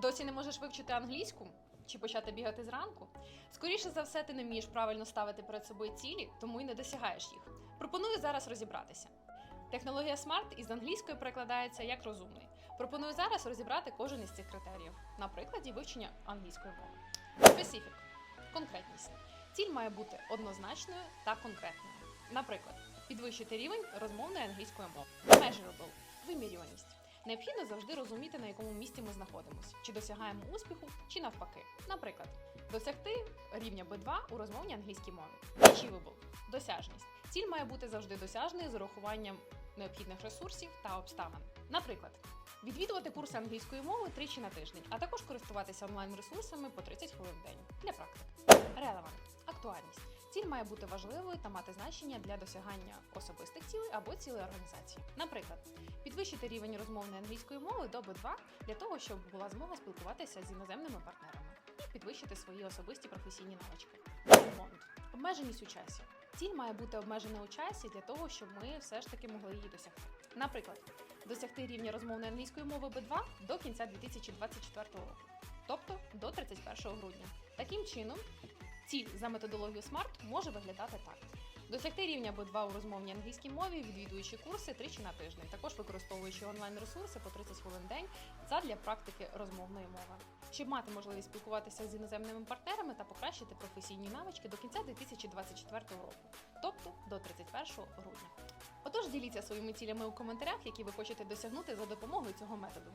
Досі не можеш вивчити англійську чи почати бігати зранку? Скоріше за все, ти не вмієш правильно ставити перед собою цілі, тому й не досягаєш їх. Пропоную зараз розібратися. Технологія SMART із англійської перекладається як розумний. Пропоную зараз розібрати кожен із цих критеріїв на прикладі вивчення англійської мови. Specific – конкретність. Ціль має бути однозначною та конкретною. Наприклад, підвищити рівень розмовної англійської мови. Measurable – вимірюваність. Необхідно завжди розуміти, на якому місці ми знаходимося, чи досягаємо успіху, чи навпаки. Наприклад, досягти рівня B2 у розмовній англійській мові. Achievable – досяжність. Ціль має бути завжди досяжною з урахуванням необхідних ресурсів та обставин. Наприклад, відвідувати курси англійської мови тричі на тиждень, а також користуватися онлайн-ресурсами по 30 хвилин в день для практики. Relevant – актуальність. Ціль має бути важливою та мати значення для досягання особистих цілей або цілей організації. Наприклад, підвищити рівень розмовної англійської мови до B2 для того, щоб була змога спілкуватися з іноземними партнерами і підвищити свої особисті професійні навички. Bond – обмеженість у часі. Ціль має бути обмежена у часі для того, щоб ми все ж таки могли її досягти. Наприклад, досягти рівня розмовної англійської мови B2 до кінця 2024 року, тобто до 31 грудня. Таким чином, ціль за методологією SMART може виглядати так. Досягти рівня B2 у розмовній англійській мові, відвідуючи курси тричі на тиждень, також використовуючи онлайн-ресурси по 30 хвилин в день задля практики розмовної мови, щоб мати можливість спілкуватися з іноземними партнерами та покращити професійні навички до кінця 2024 року, тобто до 31 грудня. Отож, діліться своїми цілями у коментарях, які ви хочете досягнути за допомогою цього методу.